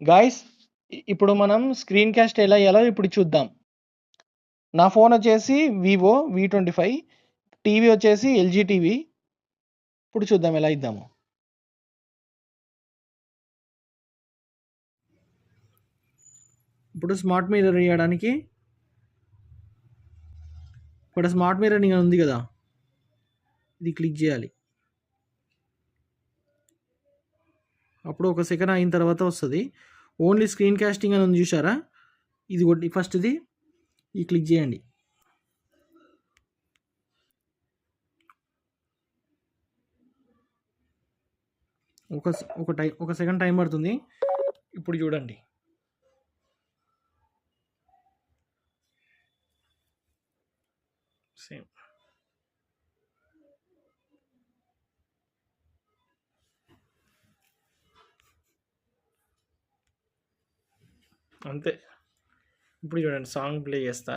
Guys ఇప్పుడు మనం screen caste ఎలా చేయాలో ఇప్పుడు చూద్దాం. నా ఫోన్ వచ్చేసి వివో వి 25 టీవీ వచ్చేసి ఎల్‌జీ టీవీ. ఇప్పుడు చూద్దాం ఎలా ఇద్దాము ఇప్పుడు స్మార్ట్ మీరర్ వేయడానికి ఇక్కడ స్మార్ట్ మీరర్ అని ఉంది కదా ఇది క్లిక్ చేయాలి అప్పుడు ఒక సెకండ్ అయిన తర్వాత వస్తుంది. ఓన్లీ స్క్రీన్ క్యాస్టింగ్ అని ఉంది చూసారా ఇది కొట్టి ఫస్ట్‌ది ఇది. క్లిక్ చేయండి. ఒక ఒక టై ఒక సెకండ్ టైం పడుతుంది. ఇప్పుడు చూడండి. సేమ్. అంతే. ఇప్పుడు చూడండి సాంగ్ ప్లే చేస్తా.